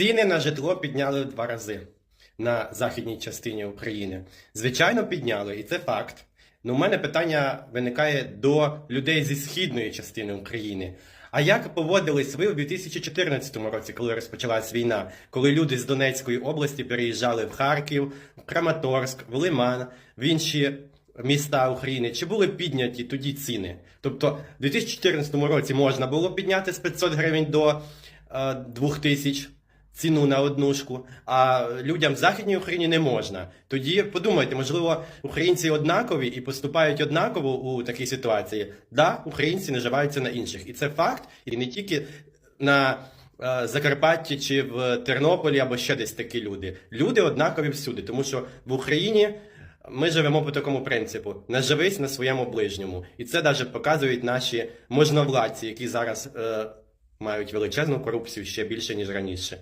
Ціни на житло підняли в два рази на західній частині України. Звичайно, підняли, і це факт. Ну, у мене питання виникає до людей зі східної частини України. А як поводились ви у 2014 році, коли розпочалась війна, коли люди з Донецької області переїжджали в Харків, в Краматорськ, в Лиман, в інші міста України? Чи були підняті тоді ціни? Тобто, в 2014 році можна було підняти з 500 гривень до е, 2000 ціну на однушку, а людям в Західній Україні не можна. Тоді подумайте, можливо, українці однакові і поступають однаково у такій ситуації. Да, українці наживаються на інших. І це факт, і не тільки на е, Закарпатті чи в Тернополі або ще десь такі люди. Люди однакові всюди, тому що в Україні. Ми живемо по такому принципу: наживись на своєму ближньому, і це навіть показують наші можновладці, які зараз е, мають величезну корупцію ще більше ніж раніше.